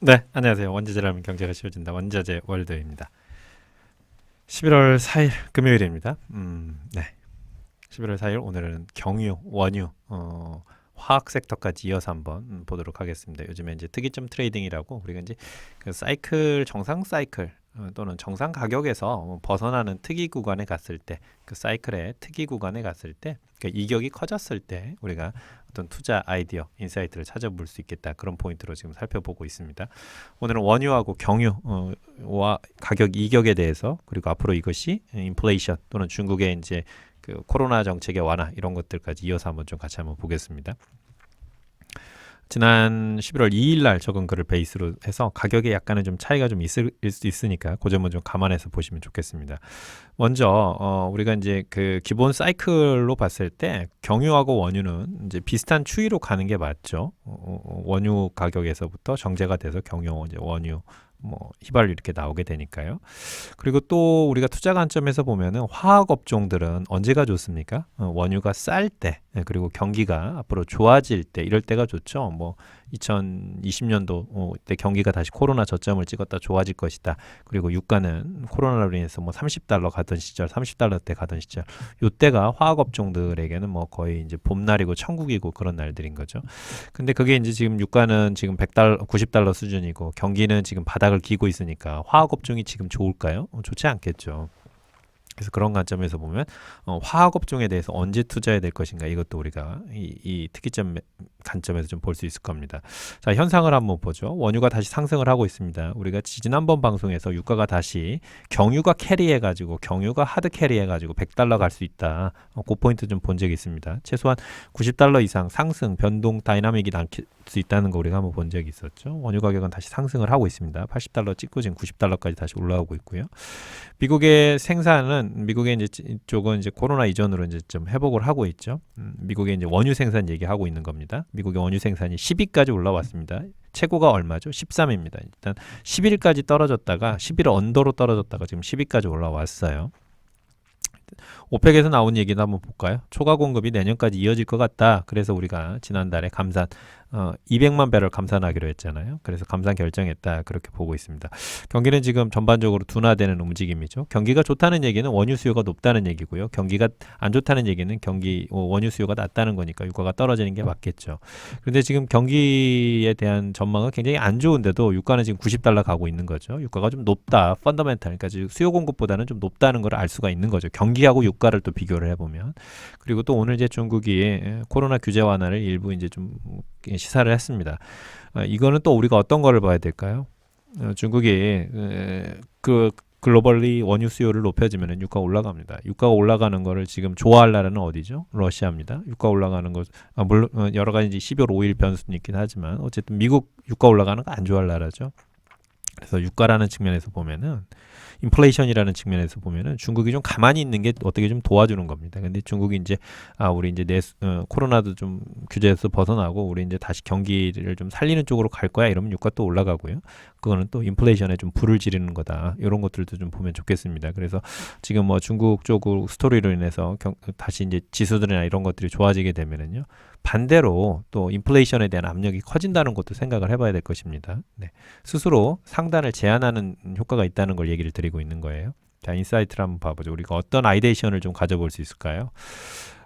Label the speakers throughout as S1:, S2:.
S1: 네, 안녕하세요. 원자재라면 경제가 쉬워진다. 원자재 월드입니다. 11월 4일 금요일입니다. 음, 네. 11월 4일 오늘은 경유, 원유, 어, 화학 섹터까지 이어서 한번 음, 보도록 하겠습니다. 요즘에 이제 특이점 트레이딩이라고 우리가 이제 그 사이클 정상 사이클 어, 또는 정상 가격에서 벗어나는 특이 구간에 갔을 때 그 사이클의 특이 구간에 갔을 때 그 이격이 커졌을 때 우리가 어떤 투자 아이디어 인사이트를 찾아볼 수 있겠다 그런 포인트로 지금 살펴보고 있습니다. 오늘은 원유하고 경유와 가격 이격에 대해서 그리고 앞으로 이것이 인플레이션 또는 중국의 이제 그 코로나 정책의 완화 이런 것들까지 이어서 한번 좀 같이 한번 보겠습니다. 지난 11월 2일 날 적은 글을 베이스로 해서 가격에 약간은 좀 차이가 좀 있을 수 있으니까 그 점은 좀 감안해서 보시면 좋겠습니다. 먼저 어 우리가 이제 그 기본 사이클로 봤을 때 경유하고 원유는 이제 비슷한 추이로 가는 게 맞죠. 어, 어, 원유 가격에서부터 정제가 돼서 경유 이제 원유 뭐 휘발유 이렇게 나오게 되니까요. 그리고 또 우리가 투자 관점에서 보면은 화학 업종들은 언제가 좋습니까? 어, 원유가 쌀 때, 예, 그리고 경기가 앞으로 좋아질 때 이럴 때가 좋죠. 뭐 2020년도 어, 때 경기가 다시 코로나 저점을 찍었다 좋아질 것이다. 그리고 유가는 코로나로 인해서 뭐 30달러 가던 시절, 30달러 때 가던 시절, 요때가 화학 업종들에게는 뭐 거의 이제 봄날이고 천국이고 그런 날들인 거죠. 근데 그게 이제 지금 유가는 지금 100달러, 90달러 수준이고 경기는 지금 바닥을 기고 있으니까 화학 업종이 지금 좋을까요? 어, 좋지 않겠죠. 그래서 그런 관점에서 보면 어, 화학 업종에 대해서 언제 투자해야 될 것인가 이것도 우리가 이, 이 특이점 관점에서 좀 볼 수 있을 겁니다. 자 현상을 한번 보죠. 원유가 다시 상승을 하고 있습니다. 우리가 지난번 방송에서 유가가 다시 경유가 캐리해가지고 경유가 하드 캐리해가지고 100달러 갈 수 있다. 어, 그 포인트 좀 본 적이 있습니다. 최소한 90달러 이상 상승 변동 다이나믹이 남길 수 있다는 거 우리가 한번 본 적이 있었죠. 원유 가격은 다시 상승을 하고 있습니다. 80달러 찍고 지금 90달러까지 다시 올라오고 있고요. 미국의 생산은 미국의 이제 쪽은 이제 코로나 이전으로 이제 좀 회복을 하고 있죠. 음, 미국의 이제 원유 생산 얘기하고 있는 겁니다. 미국의 원유 생산이 10위까지 올라왔습니다. 최고가 얼마죠? 13입니다. 일단 11까지 떨어졌다가 11 언더로 떨어졌다가 지금 10위까지 올라왔어요. 오펙에서 나온 얘기도 한번 볼까요? 초과 공급이 내년까지 이어질 것 같다. 그래서 우리가 지난달에 감산 어, 200만 배럴 감산하기로 했잖아요. 그래서 감산 결정했다. 그렇게 보고 있습니다. 경기는 지금 전반적으로 둔화되는 움직임이죠. 경기가 좋다는 얘기는 원유 수요가 높다는 얘기고요. 경기가 안 좋다는 얘기는 경기 어, 원유 수요가 낮다는 거니까 유가가 떨어지는 게 맞겠죠. 그런데 지금 경기에 대한 전망은 굉장히 안 좋은데도 유가는 지금 90달러 가고 있는 거죠. 유가가 좀 높다. 펀더멘탈. 그러니까 수요 공급보다는 좀 높다는 걸 알 수가 있는 거죠. 경기하고 유가를 또 비교를 해보면. 그리고 또 오늘 이제 중국이 코로나 규제 완화를 일부 이제 좀 시사를 했습니다. 어, 이거는 또 우리가 어떤 거를 봐야 될까요? 어, 중국이 에, 그 글로벌리 원유 수요를 높여지면 유가 올라갑니다. 유가가 올라가는 거를 지금 좋아할 나라는 어디죠? 러시아입니다. 유가 올라가는 것 아, 물론 어, 여러 가지 12월 5일 변수는 있긴 하지만 어쨌든 미국 유가 올라가는 거 안 좋아할 나라죠. 그래서 유가라는 측면에서 보면은 인플레이션이라는 측면에서 보면은 중국이 좀 가만히 있는 게 어떻게 좀 도와주는 겁니다. 근데 중국이 이제 아 우리 이제 내 어, 코로나도 좀 규제에서 벗어나고 우리 이제 다시 경기를 좀 살리는 쪽으로 갈 거야 이러면 유가 또 올라가고요. 그거는 또 인플레이션에 좀 불을 지르는 거다. 이런 것들도 좀 보면 좋겠습니다. 그래서 지금 뭐 중국 쪽 스토리로 인해서 경, 다시 이제 지수들이나 이런 것들이 좋아지게 되면은요. 반대로 또 인플레이션에 대한 압력이 커진다는 것도 생각을 해봐야 될 것입니다. 네. 스스로 상단을 제한하는 효과가 있다는 걸 얘기를 드리고 있는 거예요. 자, 인사이트를 한번 봐보죠. 우리가 어떤 아이데이션을 좀 가져볼 수 있을까요?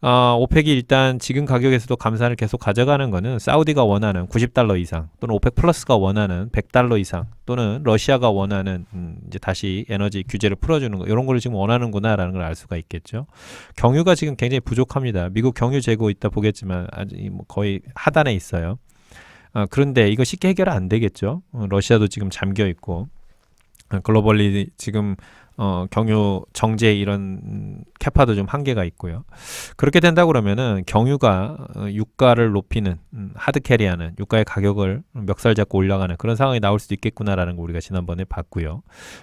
S1: 어, 오펙이 일단 지금 가격에서도 감산을 계속 가져가는 거는 사우디가 원하는 90달러 이상 또는 오펙 플러스가 원하는 100달러 이상 또는 러시아가 원하는 음, 이제 다시 에너지 규제를 풀어주는 거 이런 걸 지금 원하는구나라는 걸 알 수가 있겠죠. 경유가 지금 굉장히 부족합니다. 미국 경유 재고 있다 보겠지만 아주 뭐 거의 하단에 있어요. 어, 그런데 이거 쉽게 해결 안 되겠죠. 어, 러시아도 지금 잠겨 있고 어, 글로벌리 지금 어, 경유 정제 이런 캐파도 좀 한계가 있고요. 그렇게 된다 그러면은 경유가 어, 유가를 높이는 음, 하드 캐리하는 유가의 가격을 멱살 잡고 올라가는 그런 상황이 나올 수도 있겠구나라는 거 우리가 지난번에 봤고요.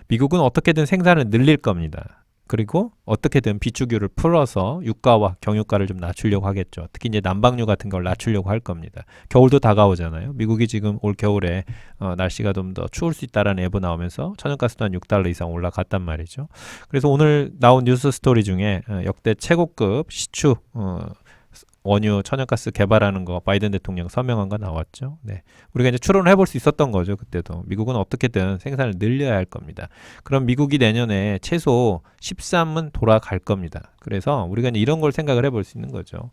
S1: 미국은 어떻게든 생산을 늘릴 겁니다. 그리고 어떻게든 비축유를 풀어서 유가와 경유가를 좀 낮추려고 하겠죠. 특히 이제 난방유 같은 걸 낮추려고 할 겁니다. 겨울도 다가오잖아요. 미국이 지금 올 겨울에 어, 날씨가 좀 더 추울 수 있다라는 예보 나오면서 천연가스도 한 6달러 이상 올라갔단 말이죠. 그래서 오늘 나온 뉴스 스토리 중에 어, 역대 최고급 시추 어, 원유 천연가스 개발하는 거 바이든 대통령 서명한 거 나왔죠. 네. 우리가 이제 추론을 해볼 수 있었던 거죠. 그때도 미국은 어떻게든 생산을 늘려야 할 겁니다. 그럼 미국이 내년에 최소 13은 돌아갈 겁니다. 그래서 우리가 이제 이런 걸 생각을 해볼 수 있는 거죠.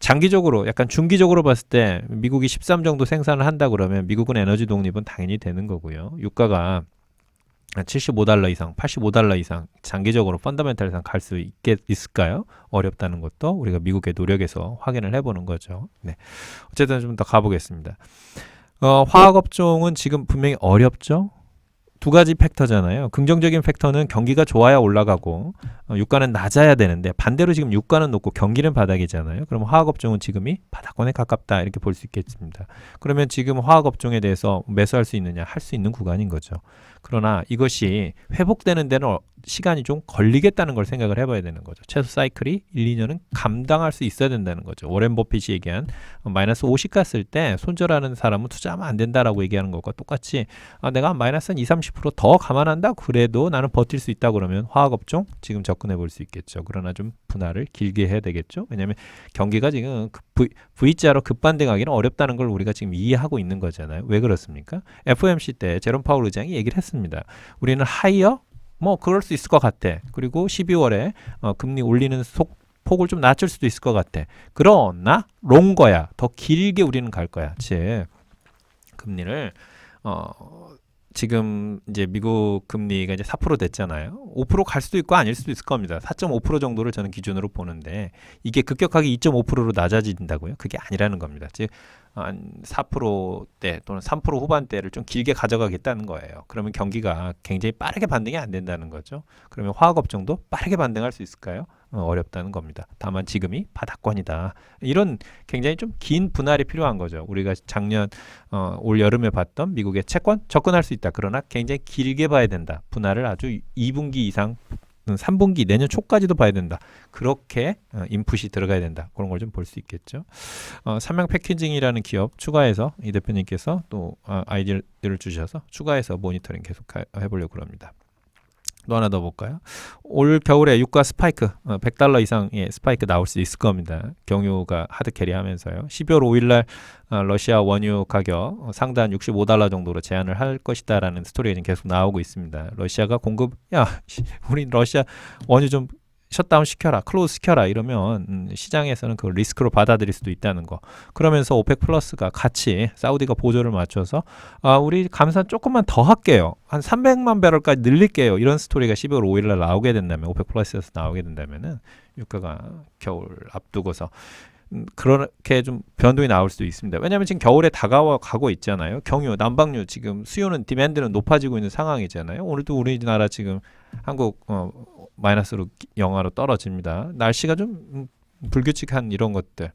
S1: 장기적으로 약간 중기적으로 봤을 때 미국이 13 정도 생산을 한다 그러면 미국은 에너지 독립은 당연히 되는 거고요. 유가가 75달러 이상, 85달러 이상 장기적으로 펀더멘탈 이상 갈 수 있겠 있을까요? 어렵다는 것도 우리가 미국의 노력에서 확인을 해보는 거죠. 네. 어쨌든 좀 더 가보겠습니다. 어, 화학 업종은 지금 분명히 어렵죠. 두 가지 팩터잖아요. 긍정적인 팩터는 경기가 좋아야 올라가고 어, 유가는 낮아야 되는데 반대로 지금 유가는 높고 경기는 바닥이잖아요. 그럼 화학 업종은 지금이 바닥권에 가깝다 이렇게 볼 수 있겠습니다. 그러면 지금 화학 업종에 대해서 매수할 수 있느냐 할 수 있는 구간인 거죠. 그러나 이것이 회복되는 데는 어- 시간이 좀 걸리겠다는 걸 생각을 해봐야 되는 거죠. 최소 사이클이 1, 2년은 감당할 수 있어야 된다는 거죠. 워렌 버핏이 얘기한 어, 마이너스 50 갔을 때 손절하는 사람은 투자하면 안 된다라고 얘기하는 것과 똑같이 아, 내가 마이너스 한 2, 30%더 감안한다 그래도 나는 버틸 수 있다 그러면 화학 업종 지금 접근해 볼 수 있겠죠. 그러나 좀 분할을 길게 해야 되겠죠. 왜냐하면 경기가 지금 급- V, V자로 급반등하기는 어렵다는 걸 우리가 지금 이해하고 있는 거잖아요. 왜 그렇습니까? FOMC 때 제롬 파울 의장이 얘기를 했습니다. 우리는 하이어 뭐 그럴 수 있을 것 같아. 그리고 12월에 어, 금리 올리는 속 폭을 좀 낮출 수도 있을 것 같아. 그러나 롱거야. 더 길게 우리는 갈 거야. 즉 금리를 어 지금 이제 미국 금리가 이제 4% 됐잖아요. 5%갈 수도 있고 아닐 수도 있을 겁니다. 4.5% 정도를 저는 기준으로 보는데 이게 급격하게 2.5%로 낮아진다고요? 그게 아니라는 겁니다. 즉 한 4%대 또는 3% 후반대를 좀 길게 가져가겠다는 거예요. 그러면 경기가 굉장히 빠르게 반등이 안 된다는 거죠. 그러면 화학 업종도 빠르게 반등할 수 있을까요? 어, 어렵다는 겁니다. 다만 지금이 바닥권이다. 이런 굉장히 좀 긴 분할이 필요한 거죠. 우리가 작년 어, 올 여름에 봤던 미국의 채권 접근할 수 있다. 그러나 굉장히 길게 봐야 된다. 분할을 아주 2분기 이상 3분기 내년 초까지도 봐야 된다. 그렇게 어, 인풋이 들어가야 된다. 그런 걸 좀 볼 수 있겠죠. 어, 삼양 패키징이라는 기업 추가해서 이 대표님께서 또 어, 아이디어를 주셔서 추가해서 모니터링 계속 하- 해보려고 그럽니다. 또 하나 더 볼까요? 올 겨울에 유가 스파이크 어, 100달러 이상의 스파이크 나올 수 있을 겁니다. 경유가 하드 캐리 하면서요. 12월 5일 날 어, 러시아 원유 가격 어, 상단 65달러 정도로 제한을 할 것이다라는 스토리가 지금 계속 나오고 있습니다. 러시아가 공급 야 씨, 우리 러시아 원유 좀 셧다운 시켜라, 클로즈 시켜라 이러면 음, 시장에서는 그 리스크로 받아들일 수도 있다는 거. 그러면서 오펙 플러스가 같이 사우디가 보조를 맞춰서 아, 우리 감산 조금만 더 할게요. 한 300만 배럴까지 늘릴게요. 이런 스토리가 12월 5일 날 나오게 된다면 오펙 플러스에서 나오게 된다면은 유가가 겨울 앞두고서 음, 그렇게 좀 변동이 나올 수도 있습니다. 왜냐하면 지금 겨울에 다가와 가고 있잖아요. 경유, 난방유 지금 수요는 디맨드는 높아지고 있는 상황이잖아요. 오늘도 우리나라 지금 한국 어, 마이너스로 영하로 떨어집니다. 날씨가 좀 음, 불규칙한 이런 것들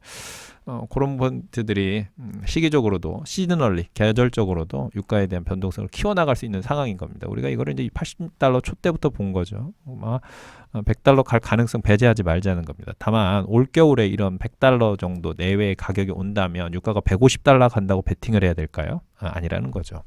S1: 어, 그런 펀트들이 음, 시기적으로도 시즈널리 계절적으로도 유가에 대한 변동성을 키워나갈 수 있는 상황인 겁니다. 우리가 이거를 이제 80달러 초 때부터 본 거죠. 아마 어, 100달러 갈 가능성 배제하지 말자는 겁니다. 다만 올 겨울에 이런 100달러 정도 내외의 가격이 온다면 유가가 150달러 간다고 베팅을 해야 될까요? 아, 아니라는 거죠.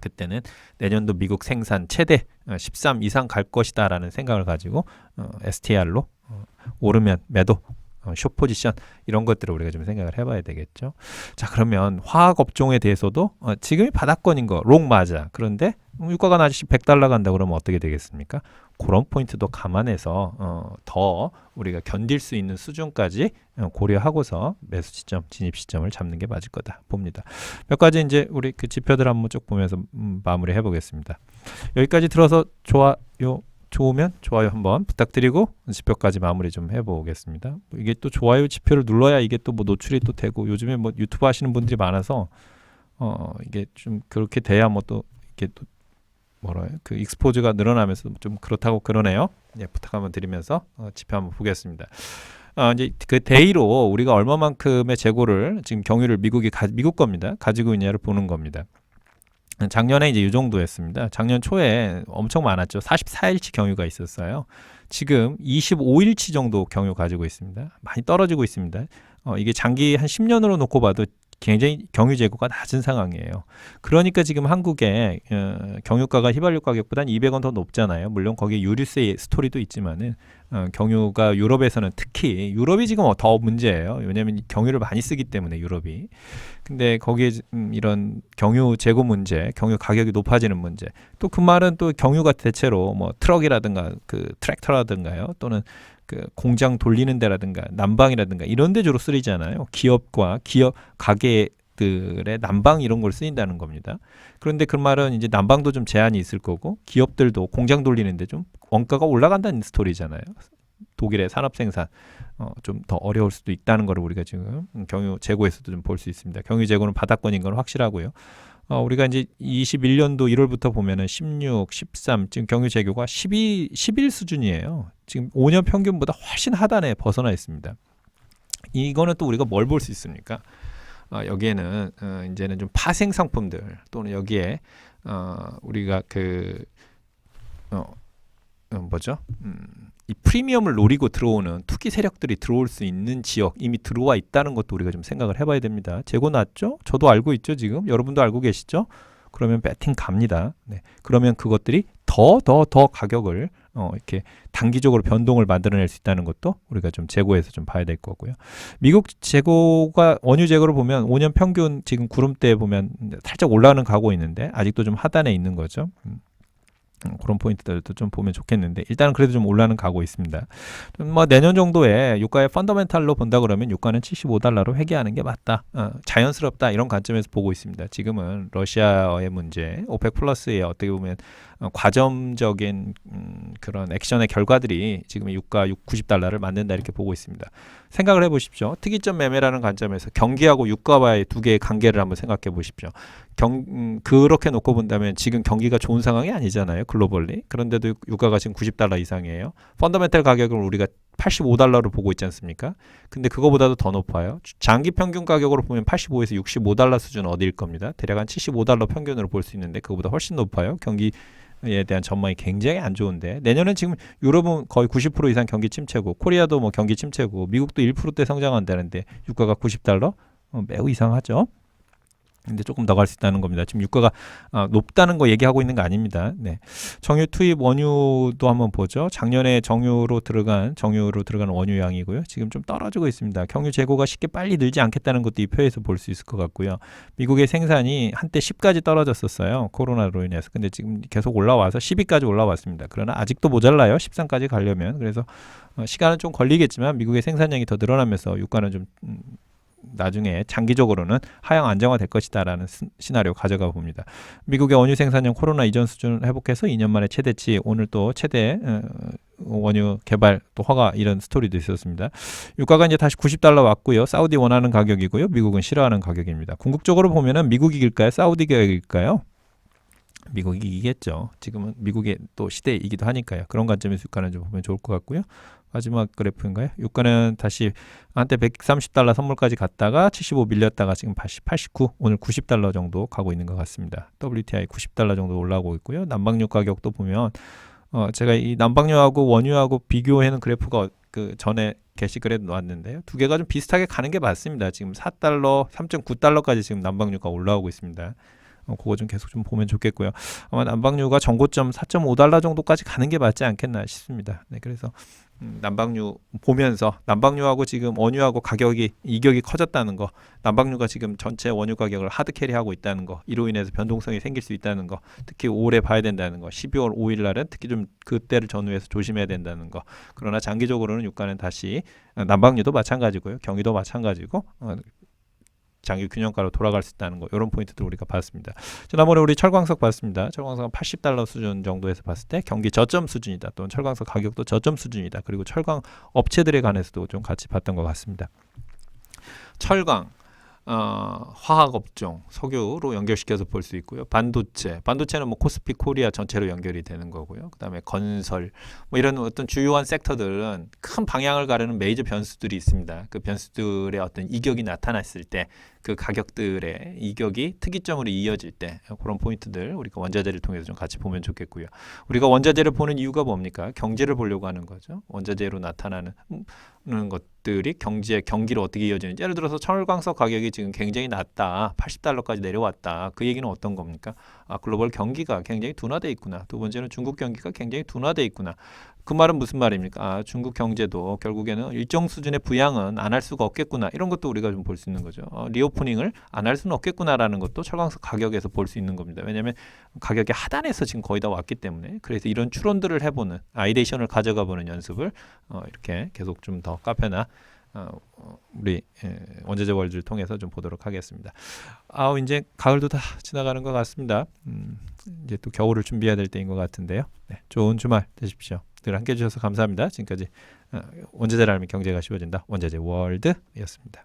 S1: 그때는 내년도 미국 생산 최대 어, 13 이상 갈 것이다라는 생각을 가지고 어, STR로 어, 오르면 매도 어, 숏 포지션 이런 것들을 우리가 좀 생각을 해봐야 되겠죠. 자 그러면 화학 업종에 대해서도 어, 지금이 바닥권인 거 롱 맞아. 그런데 음, 유가가 낮이 100달러 간다 그러면 어떻게 되겠습니까? 그런 포인트도 감안해서 어, 더 우리가 견딜 수 있는 수준까지 어, 고려하고서 매수 시점, 진입 시점을 잡는 게 맞을 거다 봅니다. 몇 가지 이제 우리 그 지표들 한번 쭉 보면서 음, 마무리 해보겠습니다. 여기까지 들어서 좋아요. 좋으면 좋아요 한번 부탁드리고 지표까지 마무리 좀 해보겠습니다. 이게 또 좋아요 지표를 눌러야 이게 또 뭐 노출이 또 되고 요즘에 뭐 유튜브 하시는 분들이 많아서 어 이게 좀 그렇게 돼야 뭐 또 이게 또 뭐라 해요? 그 익스포즈가 늘어나면서 좀 그렇다고 그러네요. 예, 부탁 한번 드리면서 어, 지표 한번 보겠습니다. 어, 이제 그 데이로 우리가 얼마만큼의 재고를 지금 경유를 미국이 가, 미국 겁니다. 가지고 있냐를 보는 겁니다. 작년에 이제 이 정도였습니다. 작년 초에 엄청 많았죠. 44일치 경유가 있었어요. 지금 25일치 정도 경유 가지고 있습니다. 많이 떨어지고 있습니다. 어, 이게 장기 한 10년으로 놓고 봐도 굉장히 경유 재고가 낮은 상황이에요. 그러니까 지금 한국의 어, 경유가가 휘발유 가격보다 200원 더 높잖아요. 물론 거기에 유류세 스토리도 있지만은 어, 경유가 유럽에서는 특히 유럽이 지금 더 문제예요. 왜냐하면 이 경유를 많이 쓰기 때문에 유럽이. 근데 거기에 음, 이런 경유 재고 문제, 경유 가격이 높아지는 문제. 또 그 말은 또 경유가 대체로 뭐 트럭이라든가 그 트랙터라든가요, 또는 그 공장 돌리는 데라든가 난방이라든가 이런 데 주로 쓰이잖아요. 기업과 기업 가게들의 난방 이런 걸 쓰인다는 겁니다. 그런데 그 말은 이제 난방도 좀 제한이 있을 거고 기업들도 공장 돌리는데 좀 원가가 올라간다는 스토리잖아요. 독일의 산업 생산 어, 좀 더 어려울 수도 있다는 걸 우리가 지금 음, 경유 재고에서도 좀 볼 수 있습니다. 경유 재고는 바닥권인 건 확실하고요. 어, 우리가 이제 21년도 1월부터 보면은 16, 13 지금 경유 재고가 12, 11 수준이에요. 지금 5년 평균보다 훨씬 하단에 벗어나 있습니다. 이거는 또 우리가 뭘 볼 수 있습니까? 어, 여기에는 어, 이제는 좀 파생 상품들 또는 여기에 어, 우리가 그 어, 어, 뭐죠? 음, 이 프리미엄을 노리고 들어오는 투기 세력들이 들어올 수 있는 지역 이미 들어와 있다는 것도 우리가 좀 생각을 해봐야 됩니다. 재고 났죠? 저도 알고 있죠 지금 여러분도 알고 계시죠? 그러면 배팅 갑니다. 네. 그러면 그것들이 더 더 더 가격을 어, 이렇게 단기적으로 변동을 만들어낼 수 있다는 것도 우리가 좀 재고에서 좀 봐야 될 거고요. 미국 재고가 원유 재고를 보면 5년 평균 지금 구름대 보면 살짝 올라가는 가고 있는데 아직도 좀 하단에 있는 거죠. 음. 음, 그런 포인트들도 좀 보면 좋겠는데 일단은 그래도 좀 올라는 가고 있습니다. 좀뭐 내년 정도에 유가의 펀더멘탈로 본다 그러면 유가는 75달러로 회귀하는 게 맞다. 어, 자연스럽다 이런 관점에서 보고 있습니다. 지금은 러시아의 문제, 오펙 플러스의 어떻게 보면 어, 과점적인 음, 그런 액션의 결과들이 지금 유가 6, 90달러를 만든다 이렇게 보고 있습니다. 생각을 해보십시오. 특이점 매매라는 관점에서 경기하고 유가와의 두 개의 관계를 한번 생각해 보십시오. 경 음, 그렇게 놓고 본다면 지금 경기가 좋은 상황이 아니잖아요. 글로벌리. 그런데도 유가가 지금 90달러 이상이에요. 펀더멘탈 가격을 우리가 85달러를 보고 있지 않습니까? 근데 그거보다도 더 높아요. 장기 평균 가격으로 보면 85에서 65달러 수준 어디일 겁니다. 대략 한 75달러 평균으로 볼 수 있는데 그거보다 훨씬 높아요. 경기 에 대한 전망이 굉장히 안 좋은데 내년은 지금 유럽은 거의 90% 이상 경기 침체고 코리아도 뭐 경기 침체고 미국도 1%대 성장한다는데 유가가 90달러 어, 매우 이상하죠. 근데 조금 더 갈 수 있다는 겁니다. 지금 유가가 아, 높다는 거 얘기하고 있는 거 아닙니다. 네. 정유 투입 원유도 한번 보죠. 작년에 정유로 들어간 정유로 들어간 원유 양이고요. 지금 좀 떨어지고 있습니다. 경유 재고가 쉽게 빨리 늘지 않겠다는 것도 이 표에서 볼 수 있을 것 같고요. 미국의 생산이 한때 10까지 떨어졌었어요. 코로나로 인해서. 근데 지금 계속 올라와서 10위까지 올라왔습니다. 그러나 아직도 모자라요. 13까지 가려면. 그래서 어, 시간은 좀 걸리겠지만 미국의 생산량이 더 늘어나면서 유가는 좀 음, 나중에 장기적으로는 하향 안정화될 것이다라는 시나리오 가져가 봅니다. 미국의 원유 생산량 코로나 이전 수준을 회복해서 2년 만에 최대치 오늘 또 최대 어, 원유 개발 또 허가 이런 스토리도 있었습니다. 유가가 이제 다시 90달러 왔고요. 사우디 원하는 가격이고요. 미국은 싫어하는 가격입니다. 궁극적으로 보면은 미국이 이길까요? 사우디 가격일까요? 미국이 이기겠죠. 지금은 미국의 또 시대이기도 하니까요. 그런 관점에서 유가는 좀 보면 좋을 것 같고요. 마지막 그래프인가요? 유가는 다시 한때 130달러 선물까지 갔다가 75 밀렸다가 지금 80, 89 오늘 90달러 정도 가고 있는 것 같습니다. WTI 90달러 정도 올라오고 있고요. 난방유 가격도 보면 어 제가 이 난방유하고 원유하고 비교해는 그래프가 그 전에 게시글에 놓았는데요. 두 개가 좀 비슷하게 가는 게 맞습니다. 지금 4달러, 3.9달러까지 지금 난방유가 올라오고 있습니다. 어, 그거 좀 계속 좀 보면 좋겠고요. 아마 난방유가 정고점 4.5달러 정도까지 가는 게 맞지 않겠나 싶습니다. 네, 그래서 음, 난방유 보면서 난방유하고 지금 원유하고 가격이 이격이 커졌다는 거, 난방유가 지금 전체 원유 가격을 하드 캐리하고 있다는 거, 이로 인해서 변동성이 생길 수 있다는 거, 특히 올해 봐야 된다는 거, 12월 5일 날은 특히 좀 그때를 전후해서 조심해야 된다는 거. 그러나 장기적으로는 유가는 다시 어, 난방유도 마찬가지고요, 경기도 마찬가지고 어, 장기 균형가로 돌아갈 수 있다는 거 이런 포인트도 우리가 봤습니다. 지난번에 우리 철광석 봤습니다. 철광석은 80달러 수준 정도에서 봤을 때 경기 저점 수준이다. 또는 철광석 가격도 저점 수준이다. 그리고 철광 업체들에 관해서도 좀 같이 봤던 것 같습니다. 철광 어, 화학 업종, 석유로 연결시켜서 볼 수 있고요. 반도체, 반도체는 뭐 코스피 코리아 전체로 연결이 되는 거고요. 그다음에 건설, 뭐 이런 어떤 주요한 섹터들은 큰 방향을 가르는 메이저 변수들이 있습니다. 그 변수들의 어떤 이격이 나타났을 때그 가격들의 이격이 특이점으로 이어질 때 그런 포인트들 우리가 원자재를 통해서 좀 같이 보면 좋겠고요. 우리가 원자재를 보는 이유가 뭡니까? 경제를 보려고 하는 거죠. 원자재로 나타나는 것들이 경제 경기로 어떻게 이어지는지 예를 들어서 철광석 가격이 지금 굉장히 낮다 80달러까지 내려왔다 그 얘기는 어떤 겁니까 아 글로벌 경기가 굉장히 둔화돼 있구나 두 번째는 중국 경기가 굉장히 둔화돼 있구나 그 말은 무슨 말입니까? 아, 중국 경제도 결국에는 일정 수준의 부양은 안 할 수가 없겠구나. 이런 것도 우리가 좀 볼 수 있는 거죠. 어, 리오프닝을 안 할 수는 없겠구나라는 것도 철강석 가격에서 볼 수 있는 겁니다. 왜냐하면 가격이 하단에서 지금 거의 다 왔기 때문에 그래서 이런 추론들을 해보는 아이데이션을 가져가 보는 연습을 어, 이렇게 계속 좀 더 카페나 어, 어, 우리 예, 원자재 월드를 통해서 좀 보도록 하겠습니다. 아우 이제 가을도 다 지나가는 것 같습니다. 음, 이제 또 겨울을 준비해야 될 때인 것 같은데요. 네, 좋은 주말 되십시오. 늘 함께해 주셔서 감사합니다. 지금까지 어, 원자재를 알면 경제가 쉬워진다. 원자재 월드였습니다.